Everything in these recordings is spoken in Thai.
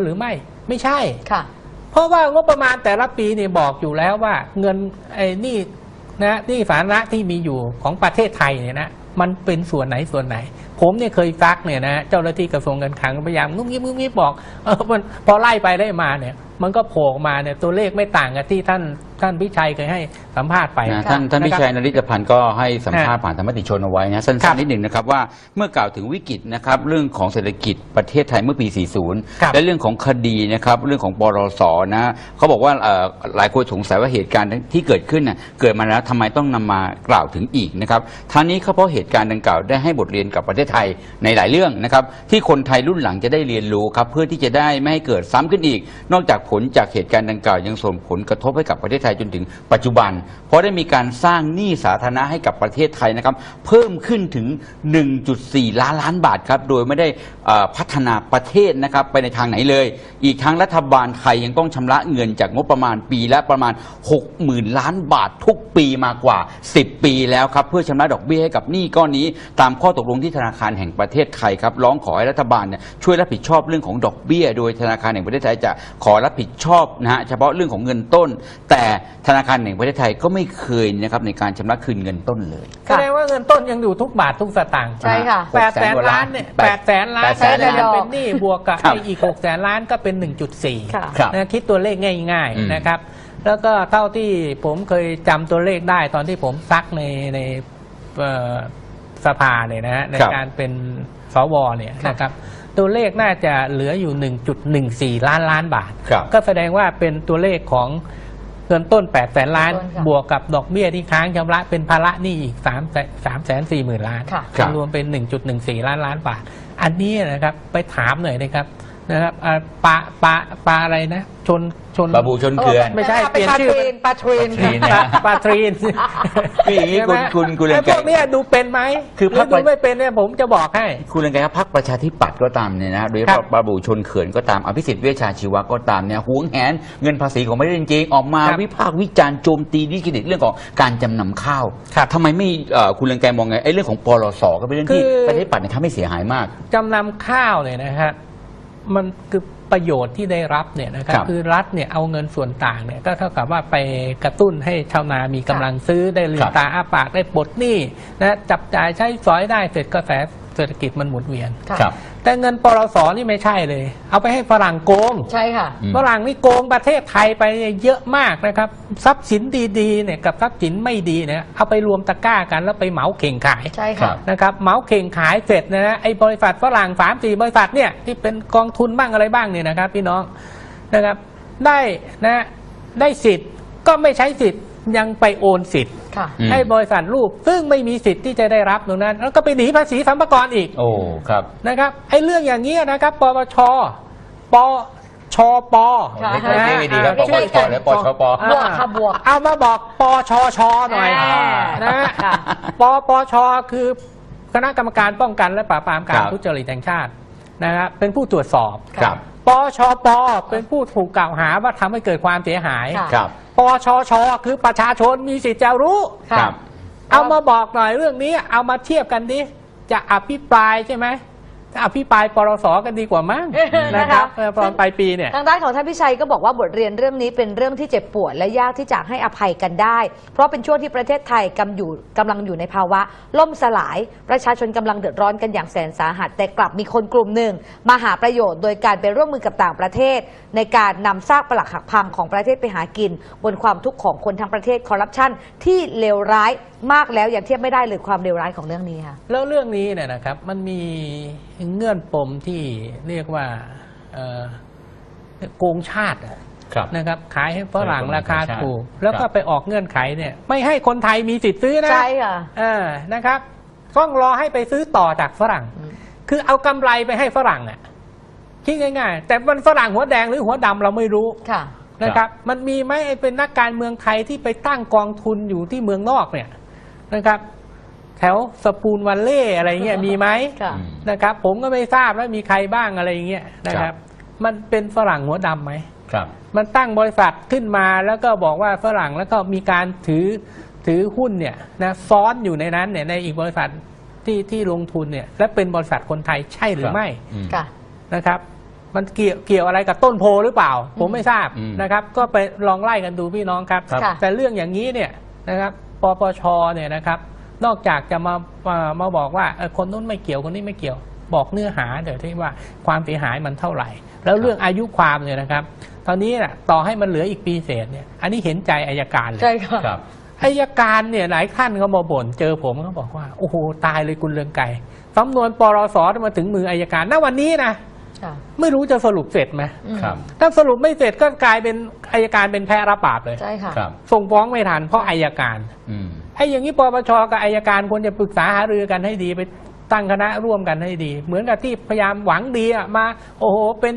หรือไม่ไม่ใช่ค่ะ เพราะว่างบประมาณแต่ละปีเนี่ยบอกอยู่แล้วว่า เงินไอ้นี่นะนี่สาธารณะที่มีอยู่ของประเทศไทยเนี่ยนะมันเป็นส่วนไหนส่วนไหน ผมเนี่ยเคยซักเนี่ยนะเจ้าหน้าที่กระทรวงการคลังพยายามงุ้มยิ้มงุ้มยิ้มบอกเออมันพอไล่ไปได้มาเนี่ย มันก็โผล่ออกมาเนี่ยตัวเลขไม่ต่างกับที่ท่าน ท่านพิชัยเคยให้สัมภาษณ์ไปนะท่านท่านนะพิครับชัยนริตพันธ์ก็ให้สัมภาษณ์ผ่านธรรมติชนเอาไว้นะสั้ครันบๆนิดหนึ่งนะครับว่าเมื่อกล่าวถึงวิกฤตนะครับเรื่องของเศรษฐกิจประเทศไทยเมื่อปีครับ40 และเรื่องของคดีนะครับเรื่องของปรสนะเขาบอกว่าเอ่อหลายคนสงสัยว่าเหตุการณ์ที่เกิดขึ้นน่ะเกิดมาแล้วทำไมต้องนำมากล่าวถึงอีกนะครับทั้งนี้ก็เพราะเหตุการณ์ดังกล่าวได้ให้บทเรียนกับประเทศไทยในหลายเรื่องนะครับที่คนไทยรุ่นหลังจะได้เรียนรู้ครับเพื่อที่จะได้ไม่ให้เกิดซ้ำขึ้นอีก นอกจากผลจากเหตุการณ์ดังกล่าวยังส่งผลกระทบให้กับประเทศไทยจนถึงปัจจุบัน เพราะได้มีการสร้างหนี้สาธารณะให้กับประเทศไทยนะครับ เพิ่มขึ้นถึง 1.4 ล้านล้านบาทครับ โดยไม่ได้พัฒนาประเทศนะครับไปในทางไหนเลย อีกทั้งรัฐบาลไทยยังต้องชำระเงินจากงบประมาณปีละประมาณ 60,000 ล้านบาททุกปีมากว่า 10 ปีแล้วครับ เพื่อชำระดอกเบี้ยให้กับหนี้ก้อนนี้ ตามข้อตกลงที่ธนาคารแห่งประเทศไทยครับร้องขอให้รัฐบาลเนี่ยช่วยรับผิดชอบเรื่องของดอกเบี้ย โดยธนาคารแห่งประเทศไทยจะขอรับผิดชอบนะฮะเฉพาะเรื่องของเงินต้น แต่ธนาคารแห่งประเทศไทยก็ไม่เคยนะครับในการชำระคืนเงินต้นเลย แสดงว่าเงินต้นยังอยู่ทุกบาททุกสตางค์ใช่ค่ะแปดแสนล้านเนี่ยแปแปดดแสนล้านแปดแสนแล้วล้านยังเป็นหนี้บวกกับครับไอ้อีกหกแสนล้านก็เป็นหนึ่งจุดสี่ค่ะครับนะคิดตัวเลขง่าย อืม ๆนะครับ แล้วก็เท่าที่ผมเคยจำตัวเลขได้ตอนที่ผมซักในในเอ่อสภาเนี่ยนะฮะในครับการเป็นสวเนี่ยค่ะนะครับ ตัวเลขน่าจะเหลืออยู่ 1.14 ล้านล้านบาท ครับ ก็แสดงว่าเป็นตัวเลขของเงินต้น8แสนล้านต้นค่ะบวกกับดอกเบี้ยที่ค้างชำระเป็นภาระหนี้อีก3 3แสน4หมื่นล้านค่ะครับรวมเป็น 1.14 ล้านล้านบาท อันนี้นะครับไปถามหน่อยนะครับ นะครับอ่าปลาปลาปลาอะไรนะ ชนชนบาบูชนเกลือน ไม่ใช่เปลี่ยนชื่อ ปลาทรีนปลาทรีนปลาปลาทรีนคืออย่างนี้คุณคุณคุณเรืองไอ้ไกพร วกเนี้ยดูเป็นไหมคือหพรรืรคดูไม่เป็นเนี่ยผมจะบอกให้ คุณเรืองไกรครับพักประชาธิปัตย์ก็ตามเนี่ยนะโดยเฉครัพาะบบาบูชนเขื่อนก็ตามอภิสิทธิ์เวชชาชีวะก็ตามเนี่ยหวงแหนเงินภาษีของไม่ได้จริงๆออกมาครับวิพากษ์วิจารณ์โจมตีดิสเครดิตเรื่องของการจำนำข้าวครับ ทำไมไม่เอ่อคุณเรืองไกรมองไงไอ้เรื่องของปลสก็เป็นเรื่องที่คือประชาธิปัตย์เนี่ยทำให้เสียหายมาก จำนำข้าวเนี่ยนะฮะ มันคือประโยชน์ที่ได้รับเนี่ยนะครับครับคือรัฐเนี่ยเอาเงินส่วนต่างเนี่ยก็เท่ากับว่าไปกระตุ้นให้ชาวนามีกำลังซื้อได้ลืครัมบตาอ้าปากได้ปลดหนี้นะจับจ่ายใช้สอยได้เสร็จกระแส เศรษฐกิจมันหมุนเวียน ค่ะครับ แต่เงินปลสนี่ไม่ใช่เลย เอาไปให้ฝรั่งโกง ใช่ค่ะ อืม ฝรั่งนี่โกงประเทศไทยไปเยอะมากนะครับ ทรัพย์สินดีๆเนี่ยกับทรัพย์สินไม่ดีเนี่ยเอาไปรวมตะกร้ากันแล้วไปเหมาเข่งขายใช่ครัค่ะ บ นะครับเหมาเข่งขายเสร็จนะฮะไอ้บริษัทฝรั่งสามสี่บริษัทเนี่ยที่เป็นกองทุนบ้างอะไรบ้างเนี่ยนะครับ พี่น้องนะครับ ได้นะได้สิทธิ์ก็ไม่ใช้สิทธิ์ ยังไปโอนสิทธิ์ ค่ะ อืม ให้บริษัทลูก ซึ่งไม่มีสิทธิ์ที่จะได้รับตรงนั้น แล้วก็ไปหนีภาษีสัมภาระอีก โอ้ครับนะครับไอ้เรื่องอย่างนี้ยนะครับปปชปชปค่ะ ไม่ค่อยนะเรียกดีครับปปชและปชป อ่าบวกค่ะบวกเอามาบอกปชชหน่อยอ่า นะฮะค่ะ ปปชคือคณะกรรมการป้องกันและปราบปรามการครับ ทุจริตแห่งชาตินะครับเป็นผู้ตรวจสอบ ครับ ปชปเป็นผู้ถูกกล่าวหาว่าทำให้เกิดความเสียหายค่ะ ครับ ปชชคือประชาชนมีสิทธิ์จะรู้ ค่ะ ครับ เอามาบอกหน่อยเรื่องนี้ เอามาเทียบกันดิ จะอภิปรายใช่ไหมจะ อภิปรายปรสกันดีกว่ามั้งนะครับเออตอนปลายปีเนี่ยทางด้านของท่านพิชัยก็บอกว่าบทเรียนเรื่องนี้เป็นเรื่องที่เจ็บปวดและยากที่จะให้อภัยกันได้ เพราะเป็นช่วงที่ประเทศไทยกำอยู่กำลังอยู่ในภาวะ ล่มสลาย ประชาชนกำลังเดือดร้อนกันอย่างแสนสาหัส แต่กลับมีคนกลุ่มหนึ่งมาหาประโยชน์โดยการไปร่วมมือกับต่างประเทศ ในการนำซากปลักหักพังของประเทศไปหากิน บนความทุกข์ของคนทั้งประเทศคอร์รัปชันที่เลวร้ายมากแล้วอย่างเทียบไม่ได้เลยความเลวร้ายของเรื่องนี้ค่ะแล้วเรื่องนี้เนี่ยนะครับมันมีเงื่อนปมที่เรียกว่าเอ่อโกงชาติอะครับนะครับ ขายให้ฝรั่งเออโกงราคาชาติถูก แล้วคก็รับไปออกเงื่อนไขเนี่ย ไม่ให้คนไทยมีสิทธิ์ซื้อนะใช่ค่ะเออนะครับต้องรอให้ไปซื้อต่อจากฝรั่งอืมคือเอากำไรไปให้ฝรั่งอะคิดง่ายๆ แต่มันฝรั่งหัวแดงหรือหัวดำเราไม่รู้ค่ะนะครับ มันมีไหมไอ้เป็นนักการเมืองไทยที่ไปตั้งกองทุนอยู่ที่เมืองนอกเนี่ยนะครับ แถวสปูนวัลเล่อะไรเงี้ยมีไหมค่ะอืมนะครับ ผมก็ไม่ทราบแล้วมีใครบ้างอะไรเงี้ยนะคครัรับ บ มันเป็นฝรั่งหัวดำไหม ครับ มันตั้งบริษัทขึ้นมาแล้วก็บอกว่าฝรั่งแล้วก็มีการถือถือหุ้นเนี่ยนะซ้อนอยู่ในนั้นเนี่ยในอีกบริษัทที่ที่ลงทุนเนี่ยและเป็นบริษัทคนไทยใช่หรือไม่อืม ค่ะ นะครับ มันเกี่ยวเกี่ยวอะไรกับต้นโพหรือเปล่า ผมไม่ทราบอืม นะครับ ก็ไปลองไล่กันดูพี่น้องครับครับค่ะ แต่เรื่องอย่างนี้เนี่ยนะครับปปชเนี่ยนะครับ นอกจากจะมามามาบอกว่าเออคนนู้นไม่เกี่ยวคนนี้ไม่เกี่ยว บอกเนื้อหาเดี๋ยวที่ว่าความเสียหายมันเท่าไหร่ แล้วเรื่องอายุความเนี่ยนะครับ ตอนนี้น่ะต่อให้มันเหลืออีกปีเศษเนี่ย อันนี้เห็นใจอายการเลยใช่ค่ะครับอายการเนี่ยหลายท่านเขามาบ่นเจอผมเขาบอกว่าโอ้โหตายเลยคุณเรืองไก่สำนวนปรสมาถึงมืออายการณวันนี้นะค่ะไม่รู้จะสรุปเสร็จไหมอืมครับถ้าสรุปไม่เสร็จก็กลายเป็นอายการเป็นแพ้รับบาปเลยใช่ค่ะครับส่งฟ้องไม่ทันเพราะอายการอืม ไอ้อย่างนี้ปปชกับอายการควรจะปรึกษาหารือกันให้ดีไปตั้งคณะร่วมกันให้ดี เหมือนกับที่พยายามหวังดีมา โอ้โห เป็น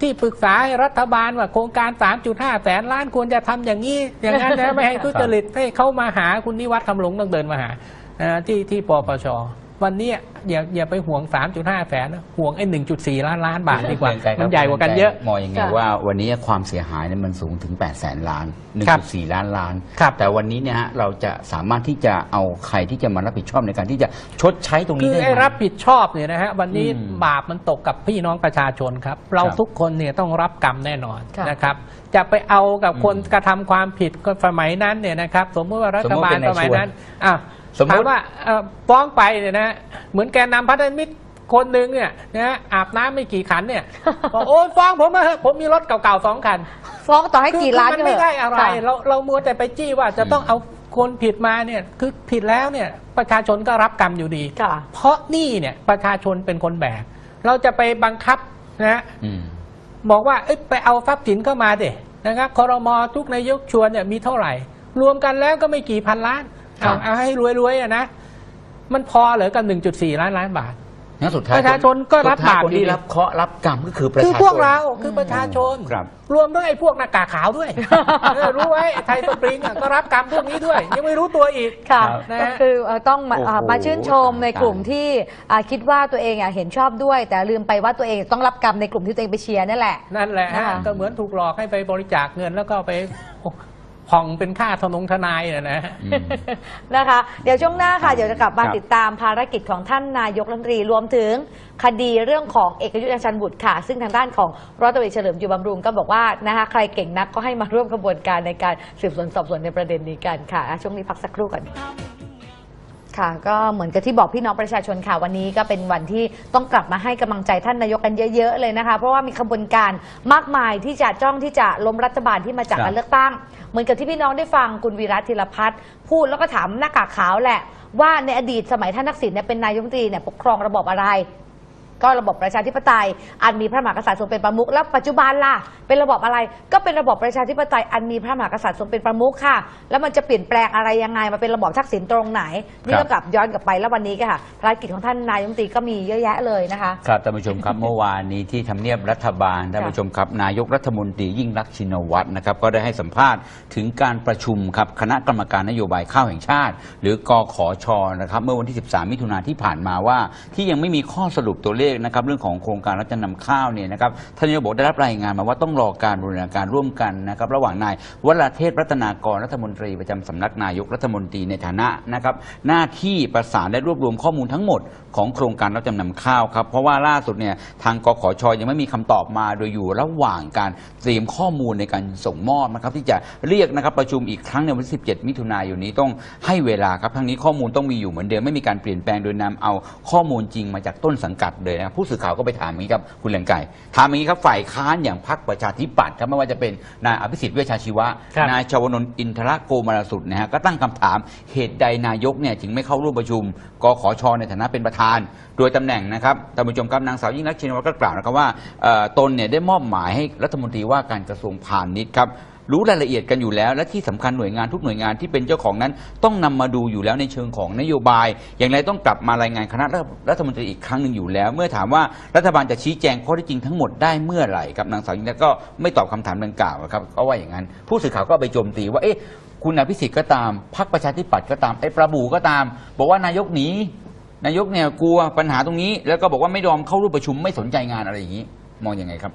ที่ปรึกษาให้รัฐบาลว่าโครงการ 3.5 แสนล้านควรจะทำอย่างนี้ อย่างนั้นนะไม่ให้ทุจริตให้เข้ามาหาคุณนิวัฒน์คำหลงต้องเดินมาหาที่ที่ปปช วันนี้อย่าอย่าไปห่วง 3.5 แสนนะห่วงไอ้ 1.4 ล้านล้านบาทดีกว่าเกรงใจครับมันใหญ่กว่ากันเยอะ มองยังไงค่ะว่าวันนี้ความเสียหายเนี่ยมันสูงถึง8 0 0แสนล้านครับ1.4 ล้านล้านครับแต่วันนี้เนี่ยฮะเราจะสามารถที่จะเอาใครที่จะมารับผิดชอบในการที่จะชดใช้ตรงคืนี้อได้ไหมไอ้รับผิดชอบเนี่ยนะฮะวันนี้อืมบาปมันตกกับพี่น้องประชาชนครับ เราครับทุกคนเนี่ยต้องรับกรรมแน่นอนค่ะนะครับจะไปเอากับคนอืมกระทำความผิดก็สมัยนั้นเนี่ยนะครับ สมมติว่ารัฐบาลสมมุติเป็นสมัยนายชวนนั้นอะ สมมุติถามว่าเอ่อฟ้องไปเนี่ยนะเหมือนแกนนำพัฒนมิตรคนหนึ่งเนี่ยนะฮะอาบน้ำไม่กี่ขันเนี่ยบอกโอ้ยฟ้องผมมาเถอะผมมีรถเก่าๆสองคัน ฟ้องต่อให้กี่ล้านคือก็มันเถไม่ได้อะไร ค่เราเรามัวแต่ไปจี้ว่าจะต้องอืมเอาคนผิดมาเนี่ยคือผิดแล้วเนี่ยประชาชนก็รับกรรมอยู่ดี ค่ะ เพราะหนี่เนี่ยประชาชนเป็นคนแบกเราจะไปบังคับนะฮะอืม บอกว่าเอ้ยไปเอาทรัพย์สินเข้ามาเด็นะครับคอรมอทุกนายกชวนเนี่ยมีเท่าไหร่ รวมกันแล้วก็ไม่กี่พันล้าน ครัเอาบ เอาให้รวยๆอะนะ มันพอเหรือกับ1.4 ล้านล้านบาทงั้นสุดท้ายประชาชนก็รับบาปสุดท้ยคนอยู่ที่ดี รับเคราะห์รับกรรมก็คือประชาชนคือพวกเราคือประชาชน ครับ รวมด้วยไอ้พวกหน้ากากขาวด้วย เออรู้ไว้ไอ้ไทยสปริงอะก็รับกรรมพวกนี้ด้วย ยังไม่รู้ตัวอีก ค่ะครับนะก็ฮะคือเอ่อต้องมาโอ้โหอ่ามาชื่นชมในกลุ่มที่อ่าคิดว่าตัวเองอะเห็นชอบด้วย แต่ลืมไปว่าตัวเองต้องรับกรรมในกลุ่มที่ตัวเองไปเชียร์นั่นแหละ นั่นแหละฮะค่ะ ก็เหมือนถูกหลอกให้ไปบริจาคเงินแล้วก็ไป ผ่องเป็นค่าทนงทนายนะนะฮะอืมนะคะ เดี๋ยวช่วงหน้าค่ะ เดี๋ยวจะกลับมาครับติดตามภารกิจของท่านนายกรัฐมนตรีรวมถึงคดีเรื่องของเอกยุทธชันบุตรค่ะ ซึ่งทางด้านของร้อยตำรวจเอกเฉลิมอยู่บำรุงก็บอกว่านะคะใครเก่งนักก็ให้มาร่วมกระบวนการในการสืบสวนสอบสวนในประเด็นนี้กันค่ะอะช่วงนี้พักสักครู่ก่อน ค่ะ ก็เหมือนกับที่บอกพี่น้องประชาชนค่ะวันนี้ก็เป็นวันที่ต้องกลับมาให้กำลังใจท่านนายกกันเยอะๆเลยนะคะ เพราะว่ามีขบวนการมากมายที่จะจ้องที่จะล้มรัฐบาลที่มาจากครับการเลือกตั้ง เหมือนกับที่พี่น้องได้ฟังคุณวีระธีรพัฒน์พูดแล้วก็ถามหน้ากากขาวแหละ ว่าในอดีตสมัยท่านทักษิณเนี่ยเป็นนายกรัฐมนตรีเนี่ยปกครองระบบอะไร ก็ระบบประชาธิปไตย อันมีพระมหากษัตริย์ทรงเป็นประมุขแล้วปัจจุบันล่ะเป็นระบบอะไร ก็เป็นระบบประชาธิปไตย อันมีพระมหากษัตริย์ทรงเป็นประมุขค่ะ แล้วมันจะเปลี่ยนแปลงอะไรยังไงมาเป็นระบอบทักษิณตรงไหนนี่ก็กลับย้อนกลับไปแล้ววันนี้ก็ค่ะภารกิจของท่านนายกรัฐมนตรีก็มีเยอะแยะเลยนะคะ ครับท่านผู้ชมครับ เมื่อวานนี้ที่ทำเนียบรัฐบาลท่านผู้ชมครับนายกรัฐมนตรียิ่งรักษณ์ชินวัตรนะครับก็ได้ให้สัมภาษณ์ถึงการประชุมครับคณะกรรมการนโยบายข้าวแห่งชาติ หรือกขอชนะครับเมื่อวันที่ 13 มิถุนาที่ผ่านมาว่า ที่ยังไม่มีข้อสรุปตัวเลขนะครับเรื่องของโครงการรับจำนำข้าวเนี่ยนะครับท่านนายกบอกได้รับรายงานมาว่าต้องรอการบูรณาการร่วมกันนะครับระหว่างนายวราเทพรัตนากรรัฐมนตรีประจำสำนักนายกรัฐมนตรีในฐานะนะครับหน้าที่ประสานและรวบรวมข้อมูลทั้งหมด ของโครงการรับจำนำข้าวครับ เพราะว่าล่าสุดเนี่ยทางกขชยังไม่มีคำตอบมาโดยอยู่ระหว่างการเตรียมข้อมูลในการส่งมอบนะครับที่จะเรียกนะครับประชุมอีกครั้งในวันที่ 17 มิถุนายนนี้ต้องให้เวลาครับทั้งนี้ข้อมูลต้องมีอยู่เหมือนเดิมไม่มีการเปลี่ยนแปลงโดยนำเอาข้อมูลจริงมาจากต้นสังกัดเลยนะครับผู้สื่อข่าวก็ไปถามอย่างนี้ครับคุณเลืองไก่ถามอย่างนี้ครับฝ่ายค้านอย่างพรรคประชาธิปัตย์ครับไม่ว่าจะเป็นนายอภิสิทธิ์เวชชาชีวะครับนายชวนนท์อินทรโกมารสุดนะฮะก็ตั้งคำถามเหตุใดนายกเนี่ยจึงไม่เข้าร่วมประชุมกขชในฐานะเป็นประธานโดยตำแหน่งนะครับท่านผู้ชมครับนางสาวยิ่งรักษณ์ชินวัตรก็กล่าวนะครับว่าตนเนี่ยได้มอบหมายให้รัฐมนตรีว่าการกระทรวงพาณิชย์ครับรู้รายละเอียดกันอยู่แล้ว และที่สำคัญหน่วยงานทุกหน่วยงานที่เป็นเจ้าของนั้น ต้องนำมาดูอยู่แล้วในเชิงของนโยบาย อย่างไรต้องกลับมารายงานคณะรัฐมนตรีอีกครั้งหนึ่งอยู่แล้ว เมื่อถามว่ารัฐบาลจะชี้แจงข้อท็จจริงทั้งหมดได้เมื่อไหร่ครับนางสาวยิ่งรักก็ไม่ตอบคำถามดังกล่าวครับก็ว่าอย่างนั้น ผู้สื่อข่าวก็ไปโจมตีว่าเอ๊ะคุณอภิสิทธิ์ก็ตามพรรคประชาธิปัตย์ก็ตามไอ้ประบูก็ตาม บอกว่านายกหนี นายกเนี่ยกลัวปัญหาตรงนี้ แล้วก็บอกว่าไม่ยอมเข้าร่วมประชุมไม่สนใจงานอะไรอย่างนี้ มองยังไงครับ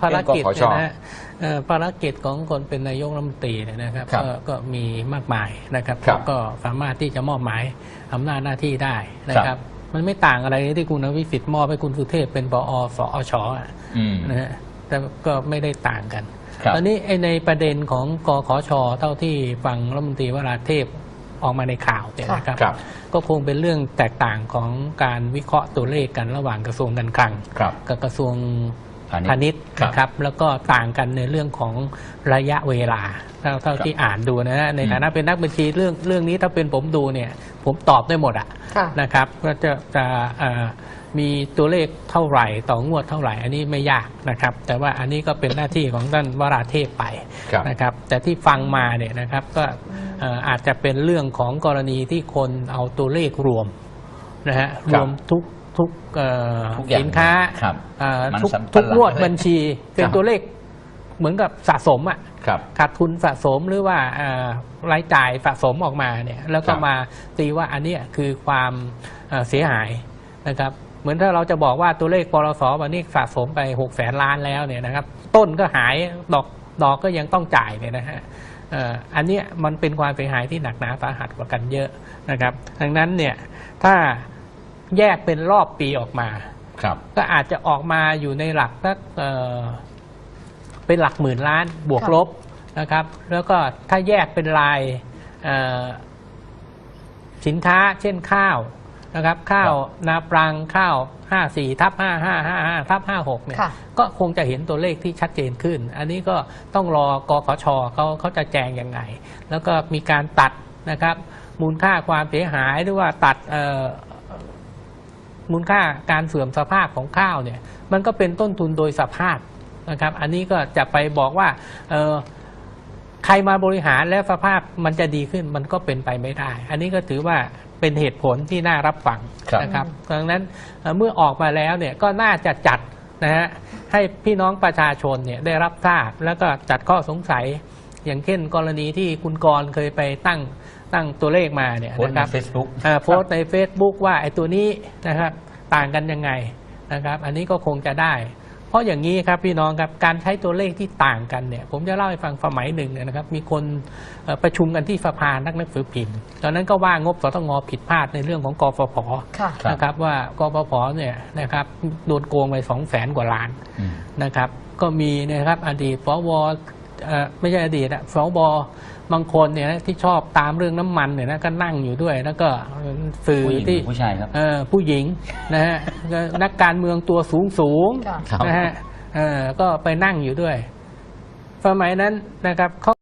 ภารกิจกขชเนี่ยนะฮะเอ่อภารกิจของคนเป็นนายกรัฐมนตรีเนี่ยนะครับครับก็ก็มีมากมายนะครับครับก็สามารถที่จะมอบหมายอำนาจหน้าที่ได้นะครับมันไม่ต่างอะไรที่คุณอภิสิทธิ์มอบให้คุณสุเทพเป็นปอสอชอะอืม นะฮะแต่ก็ไม่ได้ต่างกันครับ ตอนนี้ไอ้ในประเด็นของกขชเท่าที่ฟังรัฐมนตรีวราเทพ ออกมาในข่าวเนี่ยนะครับ ครับ ก็คงเป็นเรื่องแตกต่างของการวิเคราะห์ตัวเลขกันระหว่างกระทรวงการคลัง ครับ กับกระทรวงพาณิชย์พาณิชย์ครับนะครับ แล้วก็ต่างกันในเรื่องของระยะเวลาเท่าเท่าครับที่อ่านดูนะฮะในอืมฐานะเป็นนักบัญชีเรื่องเรื่องนี้ถ้าเป็นผมดูเนี่ย ผมตอบได้หมดอะค่ะ นะครับ ก็จะจะเอ่อ มีตัวเลขเท่าไหร่ต่องวดเท่าไหร่อันนี้ไม่ยากนะครับ แต่ว่าอันนี้ก็เป็นหน้าที่ของท่านวราเทพไปครับนะครับ แต่ที่ฟังมาเนี่ยนะครับก็เอ่ออาจจะเป็นเรื่องของกรณีที่คนเอาตัวเลขรวมนะฮะครรับวมทุกทุกเอ่อทุกอย่างสินค้าครับเอ่อมันทุกสำปะทุกหลังงวดบัญชีเป็นครับตัวเลขเหมือนกับสะสมอะครับขาดทุนสะสมหรือว่าเอ่อรายจ่ายสะสมออกมาเนี่ยแล้วก็ครับมาตีว่าอันเนี้ยคือความเอ่อเสียหายนะครับ เหมือนถ้าเราจะบอกว่าตัวเลขปรสวันนี้สะสมไป6กแสนล้านแล้วเนี่ยนะครับ ต้นก็หายดอกดอกก็ยังต้องจ่ายเนี่ยนะฮะเอ่ออันเนี้ยมันเป็นความเสียหายที่หนักหนาสาหัสกว่ากันเยอะนะครับดังนั้นเนี่ยถ้าแยกเป็นรอบปีออกมาครับก็อาจจะออกมาอยู่ในหลักสักเอ่อเป็นหลักหมื่นล้านบวกค่ะลบนะครับ แล้วก็ถ้าแยกเป็นรายเอ่อสินค้าเช่นข้าว นะครับข้าวนาปรังข้าว 54ทับ5 5 5 5ทับ56เนี่ยค่ะ ก็คงจะเห็นตัวเลขที่ชัดเจนขึ้น อันนี้ก็ต้องรอกขชเขาเขาจะแจงยังไง แล้วก็มีการตัดนะครับ มูลค่าความเสียหายหรือว่าตัดเอ่อมูลค่าการเสื่อมสภาพของข้าวเนี่ย มันก็เป็นต้นทุนโดยสภาพนะครับ อันนี้ก็จะไปบอกว่าเออใครมาบริหารแล้วสภาพมันจะดีขึ้นมันก็เป็นไปไม่ได้ อันนี้ก็ถือว่า เป็นเหตุผลที่น่ารับฟังครับนะครับดังนั้นเอ่อเมื่อออกมาแล้วเนี่ยก็น่าจะจัดนะฮะให้พี่น้องประชาชนเนี่ยได้รับทราบแล้วก็จัดข้อสงสัย อย่างเช่น กรณีที่คุณกรณ์เคยไปตั้งตั้งตัวเลขมาเนี่ยโพสต์นะในครับ Facebook เอ่อโพสต์ใน Facebook ว่าไอ้ตัวนี้นะครับต่างกันยังไงนะครับ อันนี้ก็คงจะได้ เพราะอย่างนี้ครับพี่น้องครับการใช้ตัวเลขที่ต่างกันเนี่ยผมจะเล่าให้ฟังสมัยหนึ่งเนี่ยนะครับ มีคนเอ่อประชุมกันที่สภานักหนังสือพิมพ์ตอนนั้นก็ว่างบสตงผิดพลาดในเรื่องของกฟผค่ะครับนะครับว่ากฟผเนี่ยนะครับโดนโกงไปสองแสนกว่าล้านอืมนะครับก็มีนะครับอดีตสวเอ่อ ไม่ใช่อดีตอะสวบางคนเนี่ยนะที่ชอบตามเรื่องน้ำมันเนี่ยนะก็นั่งอยู่ด้วย แล้วก็สื่อผู้หญิงหที่รือผู้ชายครับ เอ่อผู้หญิงนะฮะก็นักการเมืองตัวสูงสูงๆค่ะครับ นะฮะเอ่อก็ไปนั่งอยู่ด้วย สมัยนั้นนะครับเขา